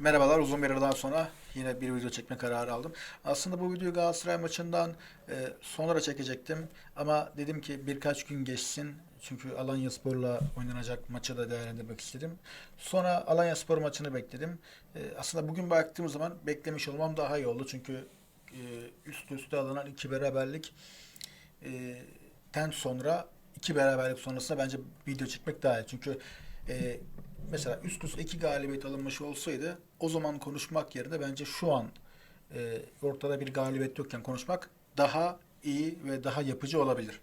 Merhabalar uzun bir aradan sonra yine bir video çekme kararı aldım. Aslında bu videoyu Galatasaray maçından e, sonra çekecektim ama dedim ki birkaç gün geçsin çünkü Alanyaspor'la oynanacak maçı da değerlendirmek istedim. Sonra Alanyaspor maçını bekledim. E, aslında bugün baktığım zaman beklemiş olmam daha iyi oldu çünkü e, üst üste alınan iki beraberlik e, ten sonra iki beraberlik sonrasında bence video çekmek daha iyi. Çünkü e, mesela üst üste iki galibiyet alınmış olsaydı o zaman konuşmak yerine bence şu an e, ortada bir galibiyet yokken konuşmak daha iyi ve daha yapıcı olabilir.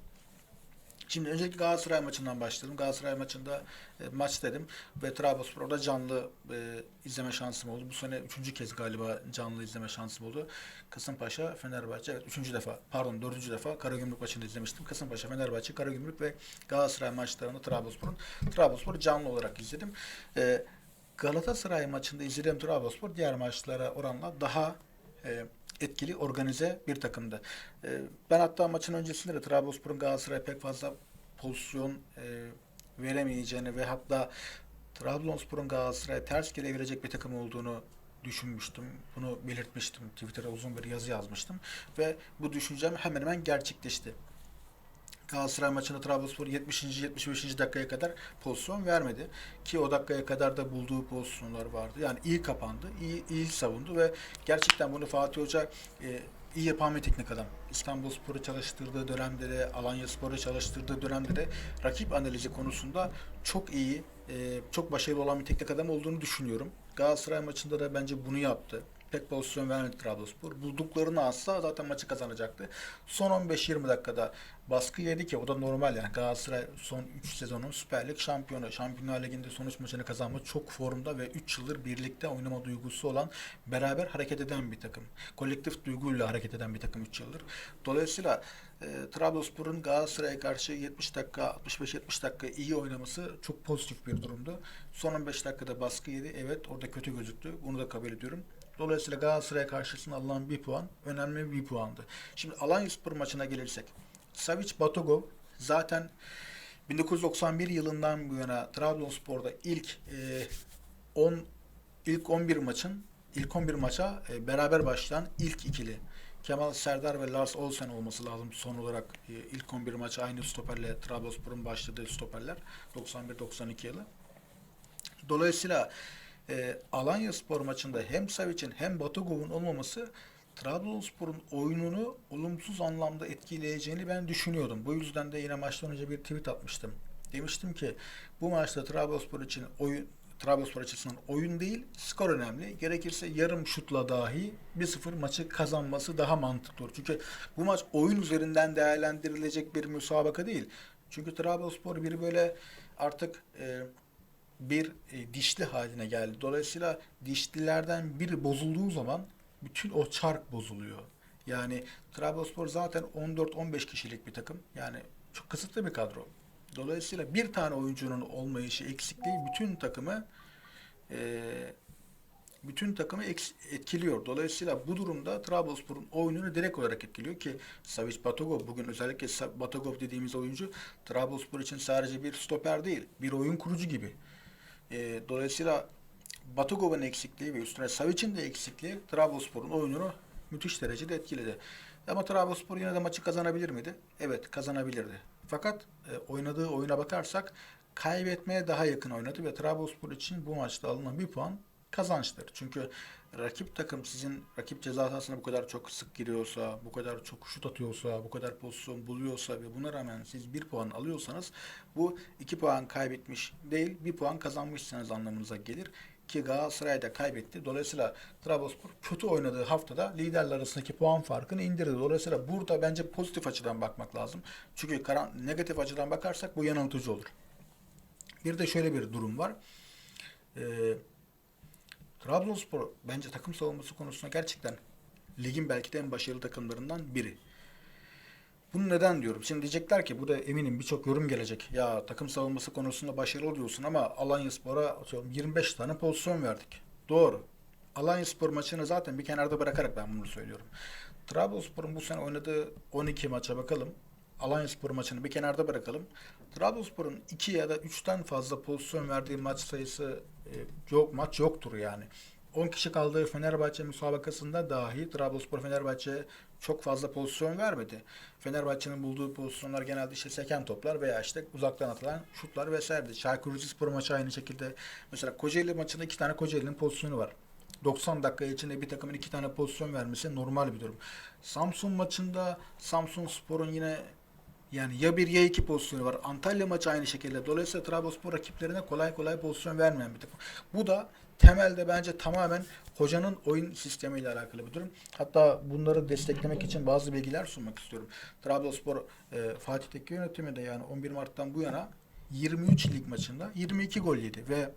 Şimdi önceki Galatasaray maçından başlayalım. Galatasaray maçında e, maç dedim ve Trabzonspor orada canlı e, izleme şansım oldu. Bu sene üçüncü kez galiba canlı izleme şansım oldu. Kasımpaşa, Fenerbahçe, evet üçüncü defa, pardon dördüncü defa Karagümrük maçını izlemiştim. Kasımpaşa, Fenerbahçe, Karagümrük ve Galatasaray maçlarını Trabzonspor'un Trabzonspor'u canlı olarak izledim. E, Galatasaray maçında izlediğim Trabzonspor diğer maçlara oranla daha e, etkili, organize bir takımdı. E, ben hatta maçın öncesinde de Trabzonspor'un Galatasaray'a pek fazla pozisyon e, veremeyeceğini ve hatta Trabzonspor'un Galatasaray'a ters gelebilecek bir takım olduğunu düşünmüştüm. Bunu belirtmiştim. Twitter'a uzun bir yazı yazmıştım. Ve bu düşüncem hemen hemen gerçekleşti. Galatasaray maçında Trabzonspor 70. 75. dakikaya kadar pozisyon vermedi. Ki o dakikaya kadar da bulduğu pozisyonlar vardı. Yani iyi kapandı, iyi, iyi savundu ve gerçekten bunu Fatih Hoca e, iyi yapan bir teknik adam. İstanbulspor'u çalıştırdığı dönemde de, Alanyaspor'u çalıştırdığı dönemde de rakip analizi konusunda çok iyi, e, çok başarılı olan bir teknik adam olduğunu düşünüyorum. Galatasaray maçında da bence bunu yaptı. Pek pozisyon vermedi Trabzonspor. Bulduklarını alsa zaten maçı kazanacaktı. Son 15-20 dakikada baskı yedi ki o da normal yani Galatasaray son 3 sezonun Süper Lig şampiyonu. Şampiyonlar Ligi'nde son 3 maçını kazanma çok formda ve 3 yıldır birlikte oynama duygusu olan beraber hareket eden bir takım. Kolektif duyguyla hareket eden bir takım 3 yıldır. Dolayısıyla e, Trabzonspor'un Galatasaray'a karşı 70 dakika 65-70 dakika iyi oynaması çok pozitif bir durumdu. Son 15 dakikada baskı yedi. Evet orada kötü gözüktü. Bunu da kabul ediyorum. Dolayısıyla Galatasaray karşısında alınan bir puan önemli bir puandı. Şimdi Alanyaspor maçına gelirsek. Savic Batogov zaten 1991 yılından bu yana Trabzonspor'da ilk e, 10 ilk 11 maçın ilk 11 maça e, beraber başlayan ilk ikili. Kemal Serdar ve Lars Olsen olması lazım son olarak e, ilk 11 maçı aynı stoperle Trabzonspor'un başladığı stoperler 91-92 yılı. Dolayısıyla e, Alanya Spor maçında hem Savic'in hem Batogov'un olmaması Trabzonspor'un oyununu olumsuz anlamda etkileyeceğini ben düşünüyordum. Bu yüzden de yine maçtan önce bir tweet atmıştım. Demiştim ki bu maçta Trabzonspor için oyun Trabzonspor açısından oyun değil, skor önemli. Gerekirse yarım şutla dahi 1-0 maçı kazanması daha mantıklı olur. Çünkü bu maç oyun üzerinden değerlendirilecek bir müsabaka değil. Çünkü Trabzonspor bir böyle artık e, bir e, dişli haline geldi. Dolayısıyla dişlilerden biri bozulduğu zaman bütün o çark bozuluyor. Yani Trabzonspor zaten 14-15 kişilik bir takım. Yani çok kısıtlı bir kadro. Dolayısıyla bir tane oyuncunun olmayışı, eksikliği bütün takımı e, bütün takımı etkiliyor. Dolayısıyla bu durumda Trabzonspor'un oyununu direkt olarak etkiliyor ki Savic Batogov bugün özellikle Batogov dediğimiz oyuncu Trabzonspor için sadece bir stoper değil, bir oyun kurucu gibi. E, dolayısıyla Batogov'un eksikliği ve üstüne Savic'in de eksikliği Trabzonspor'un oyununu müthiş derecede etkiledi. Ama Trabzonspor yine de maçı kazanabilir miydi? Evet kazanabilirdi. Fakat e, oynadığı oyuna bakarsak kaybetmeye daha yakın oynadı ve Trabzonspor için bu maçta alınan bir puan kazançtır. Çünkü rakip takım sizin rakip ceza sahasına bu kadar çok sık giriyorsa, bu kadar çok şut atıyorsa, bu kadar pozisyon buluyorsa ve buna rağmen siz bir puan alıyorsanız bu iki puan kaybetmiş değil, bir puan kazanmışsınız anlamınıza gelir ki Galatasaray da kaybetti. Dolayısıyla Trabzonspor kötü oynadığı haftada liderler arasındaki puan farkını indirdi. Dolayısıyla burada bence pozitif açıdan bakmak lazım. Çünkü karan, negatif açıdan bakarsak bu yanıltıcı olur. Bir de şöyle bir durum var. Ee, Trabzonspor bence takım savunması konusunda gerçekten ligin belki de en başarılı takımlarından biri. Bunu neden diyorum? Şimdi diyecekler ki burada eminim birçok yorum gelecek. Ya takım savunması konusunda başarılı oluyorsun ama Alanyaspor'a atıyorum 25 tane pozisyon verdik. Doğru. Alanyaspor maçını zaten bir kenarda bırakarak ben bunu söylüyorum. Trabzonspor'un bu sene oynadığı 12 maça bakalım. Alanyaspor maçını bir kenarda bırakalım. Trabzonspor'un 2 ya da 3'ten fazla pozisyon verdiği maç sayısı e, yok maç yoktur yani. 10 kişi kaldığı Fenerbahçe müsabakasında dahi Trabzonspor Fenerbahçe çok fazla pozisyon vermedi. Fenerbahçe'nin bulduğu pozisyonlar genelde işte seken toplar veya işte uzaktan atılan şutlar vesaire. Çaykur Rizespor maçı aynı şekilde. Mesela Kocaeli maçında iki tane Kocaeli'nin pozisyonu var. 90 dakika içinde bir takımın iki tane pozisyon vermesi normal bir durum. Samsun maçında Samsun Spor'un yine yani ya bir ya iki pozisyonu var. Antalya maçı aynı şekilde. Dolayısıyla Trabzonspor rakiplerine kolay kolay pozisyon vermeyen bir takım. Bu da temelde bence tamamen hocanın oyun sistemiyle alakalı bir durum. Hatta bunları desteklemek için bazı bilgiler sunmak istiyorum. Trabzonspor e, Fatih Tekke yönetiminde yani 11 Mart'tan bu yana 23 lig maçında 22 gol yedi ve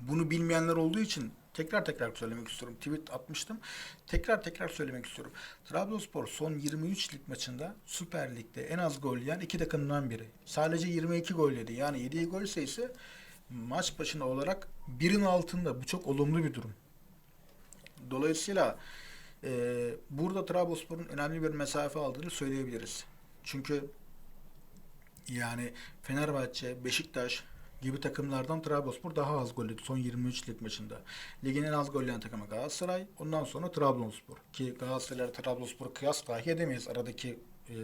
bunu bilmeyenler olduğu için tekrar tekrar söylemek istiyorum. Tweet atmıştım. Tekrar tekrar söylemek istiyorum. Trabzonspor son 23 lig maçında Süper Lig'de en az gol yiyen iki takımdan biri. Sadece 22 gol yedi. Yani yediği gol sayısı maç başına olarak birin altında. Bu çok olumlu bir durum. Dolayısıyla e, burada Trabzonspor'un önemli bir mesafe aldığını söyleyebiliriz. Çünkü yani Fenerbahçe, Beşiktaş gibi takımlardan Trabzonspor daha az gol yedi son 23 lig maçında. Ligin en az gol yiyen takımı Galatasaray. Ondan sonra Trabzonspor. Ki Galatasaray Trabzonspor kıyas dahi edemeyiz. Aradaki e,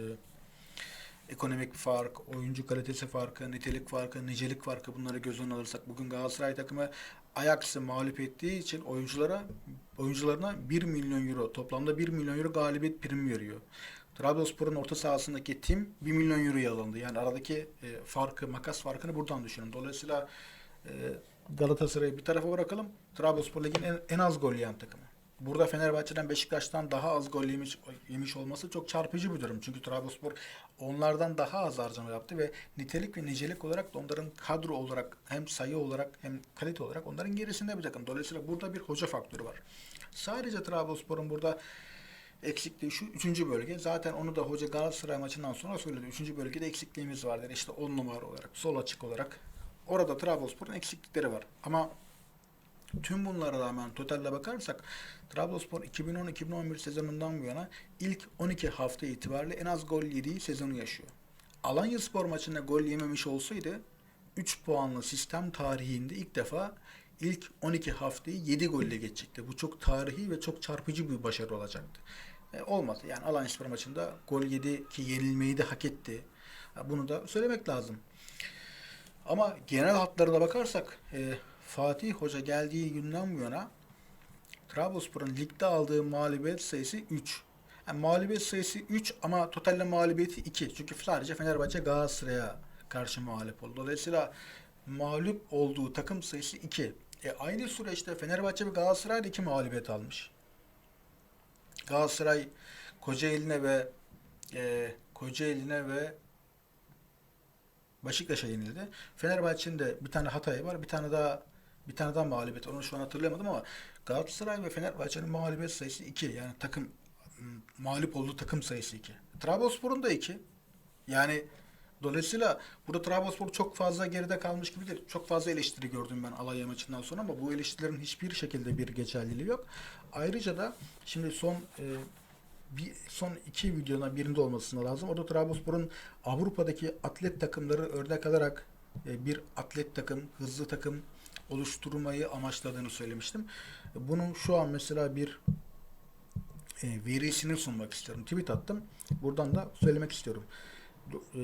ekonomik fark, oyuncu kalitesi farkı, nitelik farkı, nicelik farkı bunları göz önüne alırsak bugün Galatasaray takımı Ajax'ı mağlup ettiği için oyunculara oyuncularına 1 milyon euro toplamda 1 milyon euro galibiyet primi veriyor. Trabzonspor'un orta sahasındaki tim 1 milyon euroya alındı. Yani aradaki e, farkı, makas farkını buradan düşünün. Dolayısıyla e, Galatasaray'ı bir tarafa bırakalım. Trabzonspor ligin en, en az gol yiyen takımı. Burada Fenerbahçe'den Beşiktaş'tan daha az gol yemiş, yemiş olması çok çarpıcı bir durum. Çünkü Trabzonspor onlardan daha az harcama yaptı ve nitelik ve nicelik olarak da onların kadro olarak hem sayı olarak hem kalite olarak onların gerisinde bir takım. Dolayısıyla burada bir hoca faktörü var. Sadece Trabzonspor'un burada eksikliği şu üçüncü bölge. Zaten onu da hoca Galatasaray maçından sonra söyledi. Üçüncü bölgede eksikliğimiz var dedi. İşte 10 numara olarak, sol açık olarak. Orada Trabzonspor'un eksiklikleri var. Ama tüm bunlara rağmen totalle bakarsak Trabzonspor 2010-2011 sezonundan bu yana ilk 12 hafta itibariyle en az gol yediği sezonu yaşıyor. Alanya Spor maçında gol yememiş olsaydı 3 puanlı sistem tarihinde ilk defa ilk 12 haftayı 7 golle geçecekti. Bu çok tarihi ve çok çarpıcı bir başarı olacaktı. E, olmadı. Yani Alanya Spor maçında gol yedi ki yenilmeyi de hak etti. Ha, Bunu da söylemek lazım. Ama genel hatlarına bakarsak e, Fatih Hoca geldiği günden bu yana Trabzonspor'un ligde aldığı mağlubiyet sayısı 3. Yani mağlubiyet sayısı 3 ama totalde mağlubiyeti 2. Çünkü sadece Fenerbahçe Galatasaray'a karşı mağlup oldu. Dolayısıyla mağlup olduğu takım sayısı 2. E, aynı süreçte Fenerbahçe ve Galatasaray da 2 mağlubiyet almış. Galatasaray Kocaeli'ne ve e, Kocaeli'ne ve Beşiktaş'a yenildi. Fenerbahçe'nin de bir tane hatayı var. Bir tane daha bir tane daha mağlubiyet. Onu şu an hatırlayamadım ama Galatasaray ve Fenerbahçe'nin mağlubiyet sayısı 2. Yani takım mağlup olduğu takım sayısı 2. Trabzonspor'un da 2. Yani dolayısıyla burada Trabzonspor çok fazla geride kalmış gibi değil. Çok fazla eleştiri gördüm ben Alanya maçından sonra ama bu eleştirilerin hiçbir şekilde bir geçerliliği yok. Ayrıca da şimdi son e, bir son iki videodan birinde olmasına lazım. Orada Trabzonspor'un Avrupa'daki atlet takımları örnek alarak e, bir atlet takım, hızlı takım oluşturmayı amaçladığını söylemiştim. Bunun şu an mesela bir e, verisini sunmak istiyorum. Tweet attım. Buradan da söylemek istiyorum. E,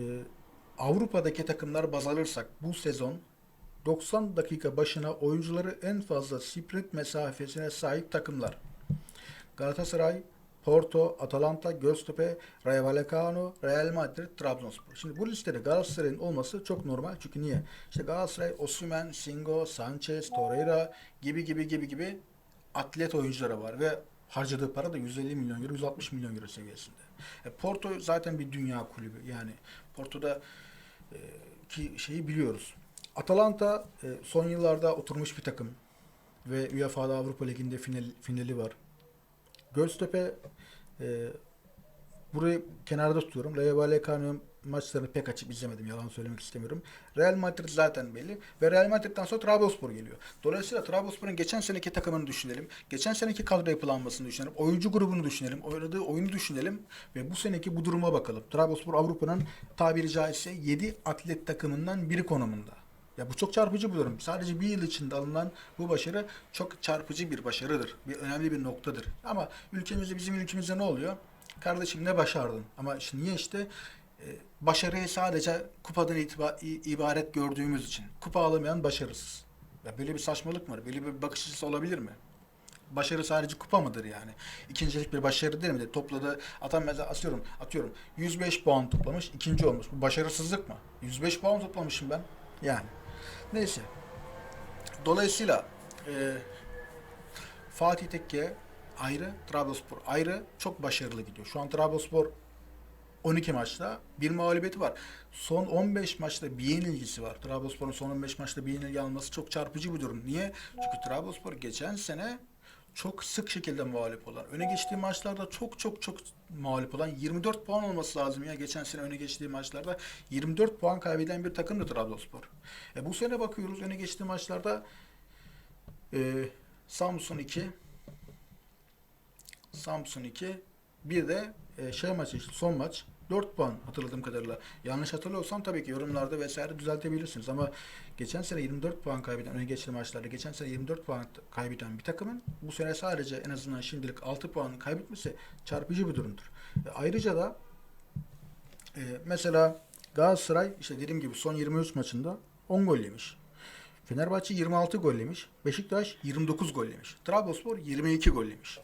Avrupa'daki takımlar baz alırsak bu sezon 90 dakika başına oyuncuları en fazla sprint mesafesine sahip takımlar. Galatasaray, Porto, Atalanta, Göztepe, Rayo Vallecano, Real Madrid, Trabzonspor. Şimdi bu listede Galatasaray'ın olması çok normal. Çünkü niye? İşte Galatasaray, Osimhen, Singo, Sanchez, Torreira gibi gibi gibi gibi atlet oyuncuları var ve harcadığı para da 150 milyon euro, 160 milyon euro seviyesinde. E, Porto zaten bir dünya kulübü. Yani Porto'da e, ki şeyi biliyoruz. Atalanta e, son yıllarda oturmuş bir takım ve UEFA'da Avrupa Ligi'nde final, finali var. Göztepe e, burayı kenarda tutuyorum. Rayo Vallecano maçlarını pek açıp izlemedim. Yalan söylemek istemiyorum. Real Madrid zaten belli. Ve Real Madrid'den sonra Trabzonspor geliyor. Dolayısıyla Trabzonspor'un geçen seneki takımını düşünelim. Geçen seneki kadro yapılanmasını düşünelim. Oyuncu grubunu düşünelim. Oynadığı oyunu düşünelim. Ve bu seneki bu duruma bakalım. Trabzonspor Avrupa'nın tabiri caizse 7 atlet takımından biri konumunda. Ya bu çok çarpıcı buluyorum. Sadece bir yıl içinde alınan bu başarı çok çarpıcı bir başarıdır. Bir önemli bir noktadır. Ama ülkemizde bizim ülkemizde ne oluyor? Kardeşim ne başardın? Ama işte niye işte başarıyı sadece kupadan itiba- i- ibaret gördüğümüz için. Kupa alamayan başarısız. Ya böyle bir saçmalık mı var? Böyle bir bakış açısı olabilir mi? Başarı sadece kupa mıdır yani? İkincilik bir başarı değil mi? Topladı, adam mesela atıyorum, atıyorum 105 puan toplamış, ikinci olmuş. Bu başarısızlık mı? 105 puan toplamışım ben. Yani. Neyse. Dolayısıyla e, Fatih Tekke ayrı, Trabzonspor ayrı çok başarılı gidiyor. Şu an Trabzonspor 12 maçta bir mağlubiyeti var. Son 15 maçta bir yenilgisi var. Trabzonspor'un son 15 maçta bir yenilgi alması çok çarpıcı bir durum. Niye? Çünkü Trabzonspor geçen sene çok sık şekilde mağlup olan, öne geçtiği maçlarda çok çok çok mağlup olan 24 puan olması lazım ya geçen sene öne geçtiği maçlarda 24 puan kaybeden bir takımdı Trabzonspor. E bu sene bakıyoruz öne geçtiği maçlarda e, Samsun 2 Samsun 2 bir de e, şey maçı işte son maç 4 puan hatırladığım kadarıyla. Yanlış hatırlıyorsam tabii ki yorumlarda vesaire düzeltebilirsiniz ama geçen sene 24 puan kaybeden öne geçtiği maçlarda geçen sene 24 puan kaybeden bir takımın bu sene sadece en azından şimdilik 6 puan kaybetmesi çarpıcı bir durumdur. E, ayrıca da e, mesela Galatasaray işte dediğim gibi son 23 maçında 10 gol yemiş. Fenerbahçe 26 gol yemiş. Beşiktaş 29 gol yemiş. Trabzonspor 22 gol yemiş.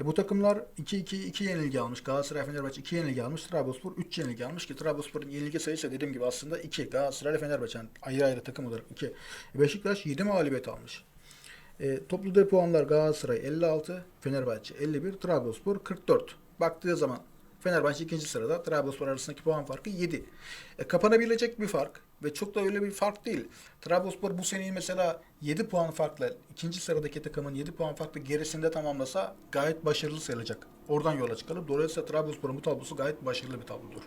E bu takımlar 2-2 2 yenilgi almış. Galatasaray Fenerbahçe 2 yenilgi almış. Trabzonspor 3 yenilgi almış ki Trabzonspor'un yenilgi sayısı dediğim gibi aslında 2. Galatasaray Fenerbahçe yani ayrı ayrı takım olarak 2. E Beşiktaş 7 mağlubiyet almış. E, toplu de puanlar Galatasaray 56, Fenerbahçe 51, Trabzonspor 44. Baktığı zaman Fenerbahçe ikinci sırada, Trabzonspor arasındaki puan farkı 7. E, kapanabilecek bir fark ve çok da öyle bir fark değil. Trabzonspor bu seneyi mesela 7 puan farkla ikinci sıradaki takımın 7 puan farklı gerisinde tamamlasa gayet başarılı sayılacak. Oradan yola çıkalım. Dolayısıyla Trabzonspor'un bu tablosu gayet başarılı bir tablodur.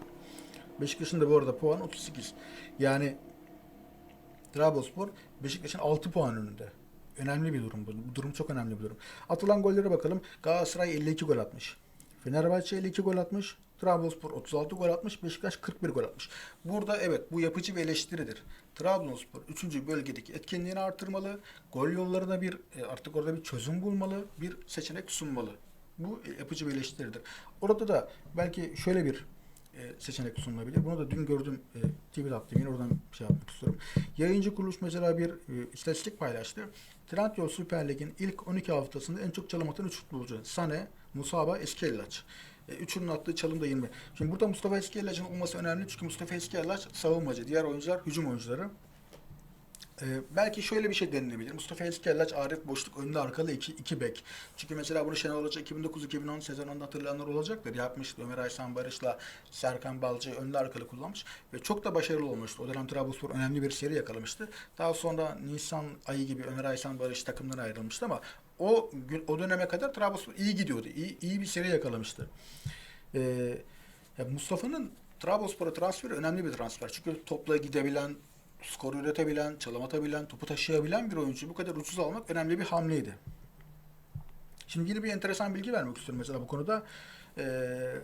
Beşiktaş'ın da bu arada puan 38. Yani Trabzonspor Beşiktaş'ın 6 puan önünde. Önemli bir durum bu. Bu durum çok önemli bir durum. Atılan gollere bakalım. Galatasaray 52 gol atmış. Fenerbahçe 52 gol atmış. Trabzonspor 36 gol atmış. Beşiktaş 41 gol atmış. Burada evet bu yapıcı bir eleştiridir. Trabzonspor 3. bölgedeki etkinliğini artırmalı. Gol yollarına bir e, artık orada bir çözüm bulmalı. Bir seçenek sunmalı. Bu e, yapıcı bir eleştiridir. Orada da belki şöyle bir e, seçenek sunulabilir. Bunu da dün gördüm e, tweet attım. Yine oradan şey yapmak istiyorum. Yayıncı kuruluş mesela bir e, istatistik paylaştı. Trendyol Süper Lig'in ilk 12 haftasında en çok çalım atan 3 futbolcu. Sane, Musaba, Eskellaç. E, üçünün attığı çalım da 20. Şimdi burada Mustafa Eskellaç'ın olması önemli çünkü Mustafa Eskellaç savunmacı. Diğer oyuncular hücum oyuncuları. Ee, belki şöyle bir şey denilebilir. Mustafa Eskellaç, Arif Boşluk, önlü arkalı iki, iki bek. Çünkü mesela bunu Şenol Hoca 2009-2010 sezonunda hatırlayanlar olacaktır. Yapmıştı. Ömer Aysan Barış'la Serkan Balcı önlü arkalı kullanmış. Ve çok da başarılı olmuştu. O dönem Trabzonspor önemli bir seri yakalamıştı. Daha sonra Nisan ayı gibi Ömer Aysan Barış takımdan ayrılmıştı ama o gün o döneme kadar Trabzonspor iyi gidiyordu. İyi, iyi bir seri yakalamıştı. Ee, Mustafa'nın Trabzonspor'a transferi önemli bir transfer. Çünkü topla gidebilen, skor üretebilen, çalım atabilen, topu taşıyabilen bir oyuncu bu kadar ucuz almak önemli bir hamleydi. Şimdi yine bir enteresan bilgi vermek istiyorum mesela bu konuda. Ee,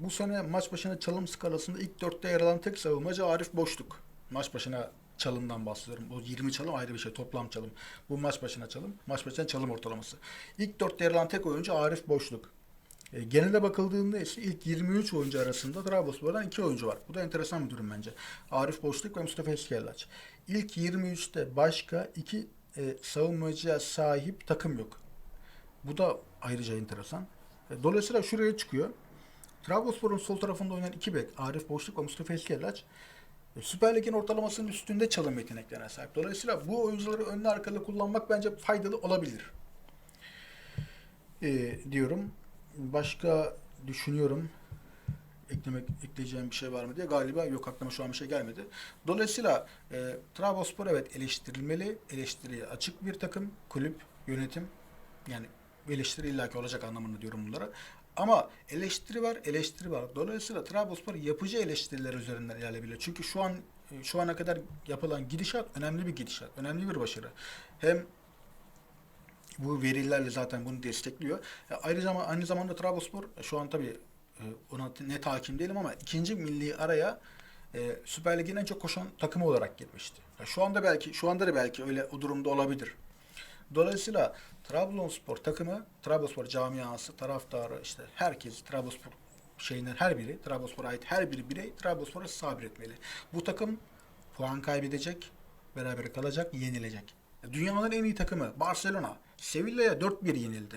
bu sene maç başına çalım skalasında ilk dörtte yer alan tek savunmacı Arif Boşluk. Maç başına çalımdan bahsediyorum. O 20 çalım ayrı bir şey. Toplam çalım. Bu maç başına çalım. Maç başına çalım ortalaması. İlk dörtte yer alan tek oyuncu Arif Boşluk. E, genelde bakıldığında ise ilk 23 oyuncu arasında Trabzonspor'dan iki oyuncu var. Bu da enteresan bir durum bence. Arif Boşluk ve Mustafa Eskellaç. İlk 23'te başka iki e, savunmacıya sahip takım yok. Bu da ayrıca enteresan. E, dolayısıyla şuraya çıkıyor. Trabzonspor'un sol tarafında oynayan iki bek Arif Boşluk ve Mustafa Eskellaç Süper Lig'in ortalamasının üstünde çalım yeteneklerine sahip. Dolayısıyla bu oyuncuları önlü arkalı kullanmak bence faydalı olabilir. E, diyorum. Başka düşünüyorum. Eklemek, ekleyeceğim bir şey var mı diye. Galiba yok aklıma şu an bir şey gelmedi. Dolayısıyla e, Trabzonspor evet eleştirilmeli. Eleştiriye açık bir takım. Kulüp, yönetim. Yani eleştiri illaki olacak anlamında diyorum bunlara. Ama eleştiri var, eleştiri var. Dolayısıyla Trabzonspor yapıcı eleştiriler üzerinden ilerleyebilir. Çünkü şu an şu ana kadar yapılan gidişat önemli bir gidişat, önemli bir başarı. Hem bu verilerle zaten bunu destekliyor. E, ayrıca ama aynı zamanda Trabzonspor e, şu an tabii e, ona net hakim değilim ama ikinci milli araya Süper Lig'in en çok koşan takımı olarak girmişti. Şu anda belki şu anda da belki öyle o durumda olabilir. Dolayısıyla Trabzonspor takımı, Trabzonspor camiası, taraftarı işte herkes Trabzonspor şeyinden her biri, Trabzonspor'a ait her bir birey Trabzonspor'a sabretmeli. Bu takım puan kaybedecek, beraber kalacak, yenilecek. Dünyanın en iyi takımı Barcelona, Sevilla'ya 4-1 yenildi.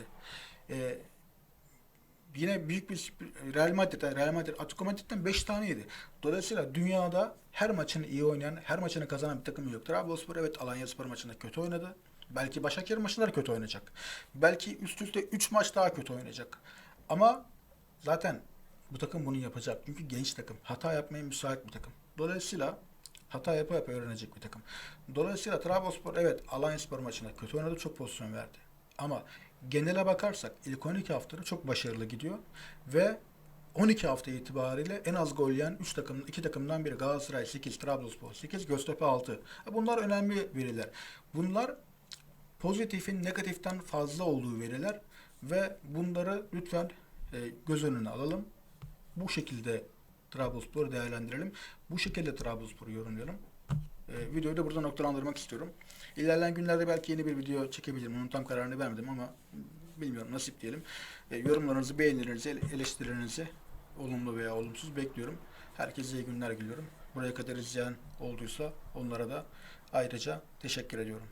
Ee, yine büyük bir Real Madrid, Real Madrid, Atletico Madrid'den 5 tane yedi. Dolayısıyla dünyada her maçını iyi oynayan, her maçını kazanan bir takım yok. Trabzonspor evet Alanyaspor maçında kötü oynadı. Belki Başakşehir da kötü oynayacak. Belki üst üste 3 maç daha kötü oynayacak. Ama zaten bu takım bunu yapacak. Çünkü genç takım. Hata yapmaya müsait bir takım. Dolayısıyla hata yapa yapa öğrenecek bir takım. Dolayısıyla Trabzonspor evet Alanyaspor maçında kötü oynadı. Çok pozisyon verdi. Ama genele bakarsak ilk 12 haftada çok başarılı gidiyor ve 12 hafta itibariyle en az gol yiyen 3 takım, 2 takımdan biri Galatasaray 8, Trabzonspor 8, Göztepe 6. Bunlar önemli veriler. Bunlar pozitifin negatiften fazla olduğu veriler ve bunları lütfen e, göz önüne alalım. Bu şekilde Trabzonspor'u değerlendirelim. Bu şekilde Trabzonspor'u yorumlayalım. E, videoyu da burada noktalandırmak istiyorum. İlerleyen günlerde belki yeni bir video çekebilirim. Onun tam kararını vermedim ama bilmiyorum nasip diyelim. E, yorumlarınızı, beğenilerinizi, ele- eleştirilerinizi olumlu veya olumsuz bekliyorum. Herkese iyi günler diliyorum. Buraya kadar izleyen olduysa onlara da ayrıca teşekkür ediyorum.